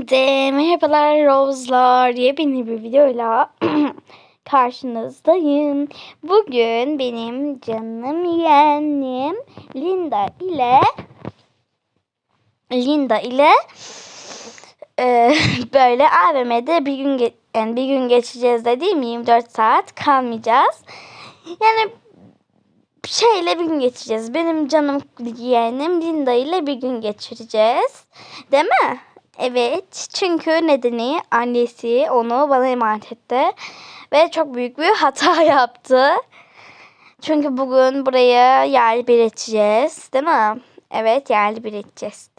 Hepinize merhabalar Rose'lar. Yepyeni bir videoyla karşınızdayım. Bugün benim canım yeğenim Linda ile Linda ile e, böyle AVM'de bir gün yani bir gün geçeceğiz dediğim 24 saat kalmayacağız. Yani şeyle bir gün geçireceğiz. Benim canım yeğenim Linda ile bir gün geçireceğiz. Değil mi? Evet. Çünkü nedeni annesi onu bana emanet etti. Ve çok büyük bir hata yaptı. Çünkü bugün buraya yerli bir edeceğiz. Değil mi? Evet yerli bir edeceğiz.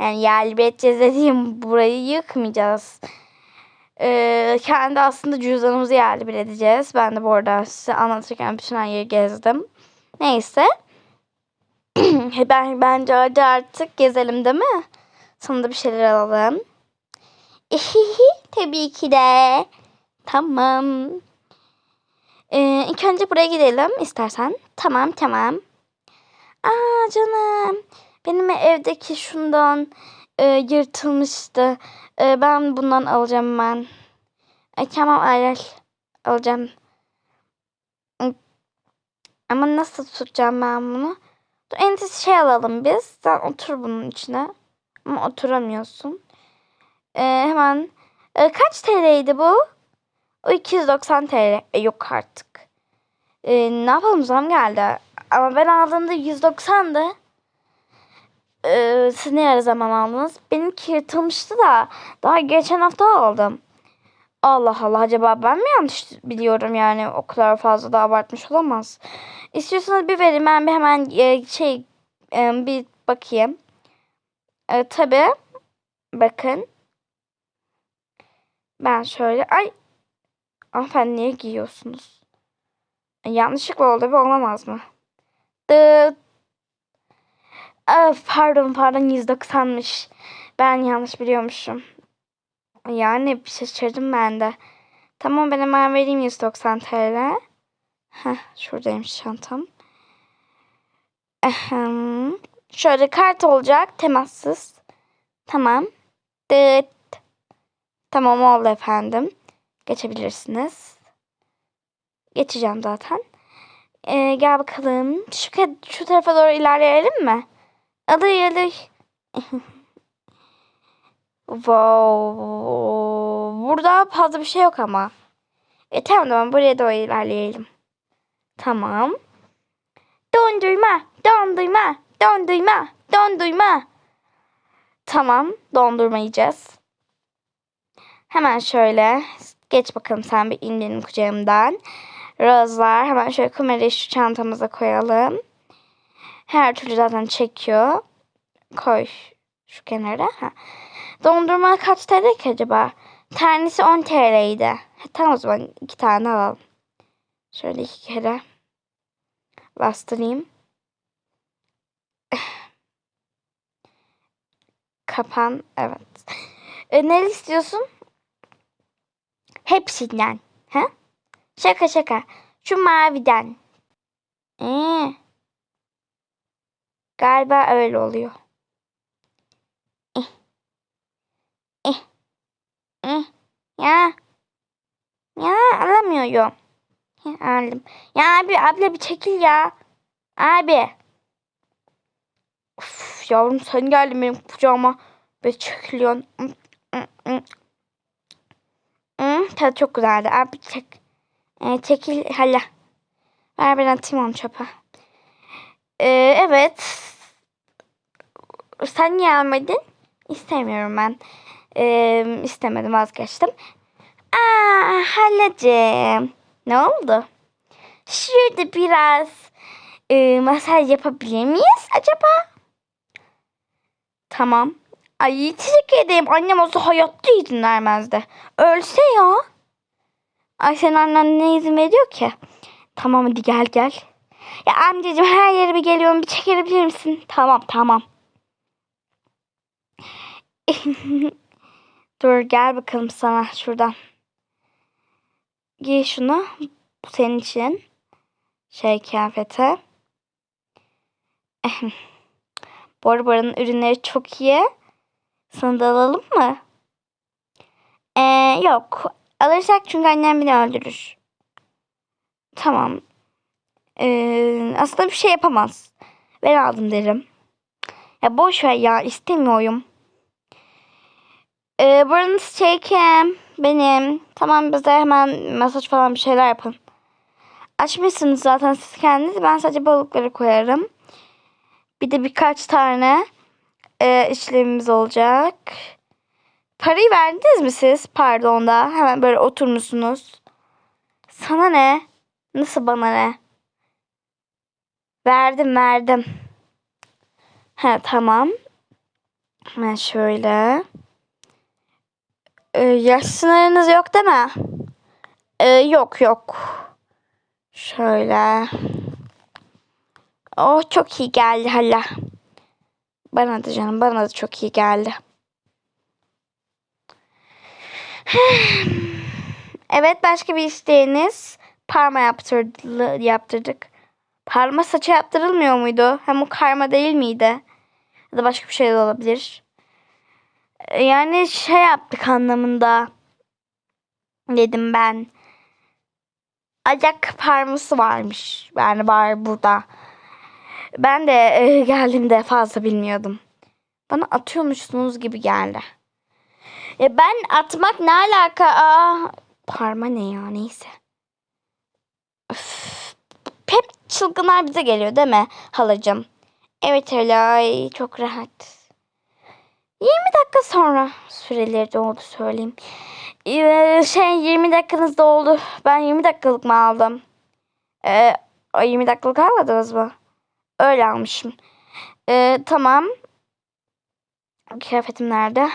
Yani yerli bir edeceğiz dediğim burayı yıkmayacağız. Ee, kendi aslında cüzdanımızı yerli bir edeceğiz. Ben de bu arada size anlatırken bütün her yeri gezdim. Neyse. ben bence artık gezelim değil mi? Sana da bir şeyler alalım. Tabii ki de. Tamam. Ee, ilk önce buraya gidelim istersen. Tamam tamam. Aa canım. Benim evdeki şundan e, yırtılmıştı. E, ben bundan alacağım ben. Ay, tamam al alacağım. Ama nasıl tutacağım ben bunu? Dur, en şey alalım biz. Sen otur bunun içine. Ama oturamıyorsun. Ee, hemen. Ee, kaç TL'ydi bu? O 290 TL. E, yok artık. Ee, ne yapalım zam geldi. Ama ben aldığımda 190'dı. Ee, siz ne ara zaman aldınız? Benimki yırtılmıştı da. Daha geçen hafta aldım. Allah Allah acaba ben mi yanlış biliyorum yani o kadar fazla da abartmış olamaz. İstiyorsanız bir verin ben bir hemen e, şey e, bir bakayım. E, tabii bakın. Ben şöyle ay hanımefendi niye giyiyorsunuz? E, yanlışlıkla oldu bir olamaz mı? Dıt. Of, pardon pardon 190'mış. Ben yanlış biliyormuşum. Yani bir şaşırdım ben de. Tamam ben hemen vereyim 190 TL. Heh, şuradaymış çantam. Ahem. Şöyle kart olacak temassız. Tamam. Dıt. Tamam oldu efendim. Geçebilirsiniz. Geçeceğim zaten. Ee, gel bakalım. Şu, şu tarafa doğru ilerleyelim mi? Alır alır. Wow. Burada fazla bir şey yok ama. E tamam tamam buraya doğru ilerleyelim. Tamam. Dondurma, dondurma, dondurma, dondurma. Tamam, dondurma yiyeceğiz. Hemen şöyle geç bakalım sen bir in benim kucağımdan. Rozlar hemen şöyle kamerayı şu çantamıza koyalım. Her türlü zaten çekiyor. Koy şu kenara. Ha. Dondurma kaç TL ki acaba? Tanesi 10 TL'ydi. Ha, tamam o zaman iki tane alalım. Şöyle iki kere bastırayım. Kapan. Evet. E, ne istiyorsun? Hepsinden. Ha? Şaka şaka. Şu maviden. Ee, galiba öyle oluyor. Eh, ya. Ya alamıyorum. Ya, aldım. Ya abi abla bir çekil ya. Abi. Uf, yavrum sen geldin benim kucağıma. Ve çekiliyorsun. Hmm, tadı çok güzeldi. Abi çek. Ee, çekil hala. Ver ben atayım onu çöpe. Ee, evet. Sen niye almadın? İstemiyorum ben. Ee, istemedim vazgeçtim. Aa halacığım. Ne oldu? Şurada biraz e, masaj yapabilir miyiz acaba? Tamam. Ay teşekkür ederim. Annem olsa hayatta izin vermezdi. Ölse ya. Ay senin annen ne izin veriyor ki? Tamam hadi gel gel. Ya amcacığım her yere bir geliyorum bir çekebilir misin? Tamam tamam. Dur gel bakalım sana şuradan. Giy şunu. Bu senin için. Şey kıyafete. Buranın ürünleri çok iyi. Sana da alalım mı? Ee, yok. Alırsak çünkü annem beni öldürür. Tamam. Ee, aslında bir şey yapamaz. Ben aldım derim. Ya boş ver ya istemiyorum. Ee, buranız çekim benim. Tamam bize hemen masaj falan bir şeyler yapın. Açmışsınız zaten siz kendiniz. Ben sadece balıkları koyarım. Bir de birkaç tane e, işlemimiz olacak. Parayı verdiniz mi siz? Pardon da. Hemen böyle oturmuşsunuz. Sana ne? Nasıl bana ne? Verdim verdim. He tamam. Hemen şöyle. Ee, yaş sınırınız yok değil mi? Ee, yok yok. Şöyle. Oh çok iyi geldi hala. Bana da canım bana da çok iyi geldi. Evet başka bir isteğiniz? Parma yaptırdı, yaptırdık. Parma saçı yaptırılmıyor muydu? Hem o karma değil miydi? Ya da başka bir şey de olabilir. Ee, Yani şey yaptık anlamında. Dedim ben. Ayak parması varmış. Yani var burada. Ben de e, geldiğimde fazla bilmiyordum. Bana atıyormuşsunuz gibi geldi. E ben atmak ne alaka? Aa, parma ne ya neyse. Öf. Hep çılgınlar bize geliyor değil mi halacığım? Evet Helay çok rahat. 20 dakika sonra süreleri doldu söyleyeyim. Ee, şey 20 dakikanız doldu. Ben 20 dakikalık mı aldım? Ee, o 20 dakikalık almadınız mı? Öyle almışım. Ee, tamam. Kıyafetim nerede?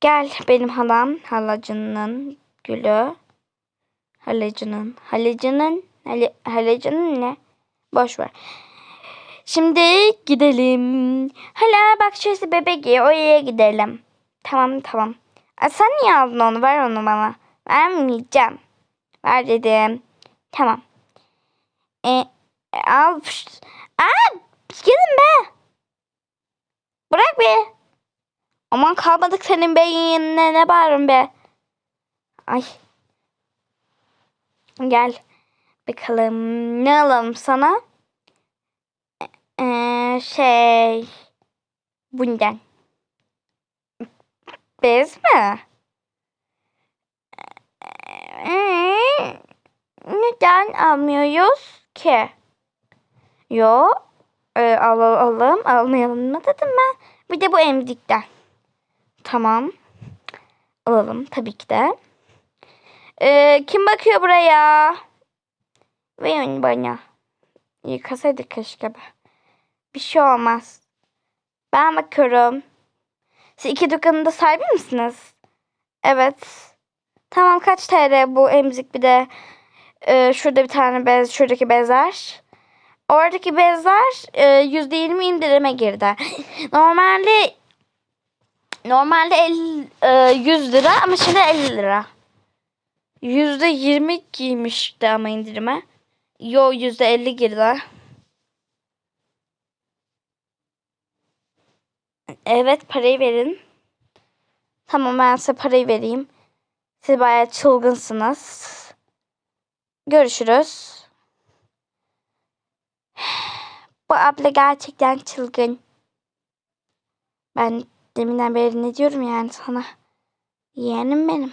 Gel benim halam. Halacının gülü. Halacının. Halacının. Halacının ne? Boş ver. Şimdi gidelim. Hala bak şurası bebek ye. Oraya gidelim. Tamam tamam. Aa, sen niye aldın onu? Ver onu bana. Vermeyeceğim. Ver dedim. Tamam. E, e, al. Pişt. Aa, gidin be. Bırak be. Aman kalmadık senin beynine ne bağırın be. Ay. Gel. Bakalım ne alalım sana? Ee, şey. Bundan. Bez mi? Ee, neden almıyoruz ki? Yo. Ee, alalım. Almayalım mı dedim ben. Bir de bu emzikten. Tamam. Alalım tabii ki de. Ee, kim bakıyor buraya? Verin bana. Yıkasaydık keşke. Bir şey olmaz. Ben bakıyorum. Siz iki dükkanın da sahibi misiniz? Evet. Tamam kaç TL bu emzik bir de e, şurada bir tane bez, şuradaki bezler. Oradaki bezler e, yüzde yirmi indirime girdi. Normalde normalde 50, e, 100 lira ama şimdi 50 lira. Yüzde yirmi giymişti ama indirime. Yo yüzde elli girdi. Evet parayı verin. Tamam ben size parayı vereyim. Siz bayağı çılgınsınız. Görüşürüz. Bu abla gerçekten çılgın. Ben deminden beri ne diyorum yani sana. Yeğenim benim.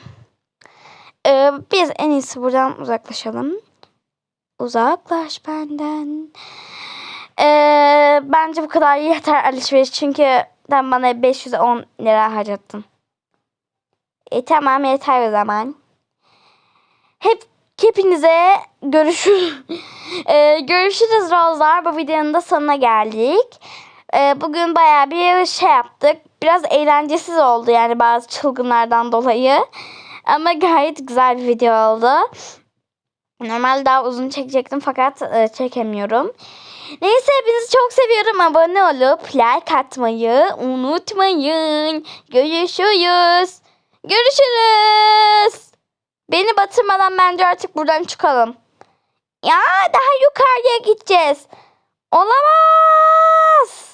Ee, biz en iyisi buradan uzaklaşalım. Uzaklaş benden. Ee, bence bu kadar yeter alışveriş. Çünkü sen bana 510 lira harcattın. E tamam yeter o zaman. Hep hepinize görüşür Ee, görüşürüz Rozlar. Bu videonun da sonuna geldik. Ee, bugün baya bir şey yaptık. Biraz eğlencesiz oldu yani bazı çılgınlardan dolayı. Ama gayet güzel bir video oldu. Normalde daha uzun çekecektim fakat e, çekemiyorum. Neyse hepinizi çok seviyorum. Abone olup like atmayı unutmayın. Görüşürüz. Görüşürüz. Beni batırmadan bence artık buradan çıkalım. Ya daha yukarıya gideceğiz. Olamaz.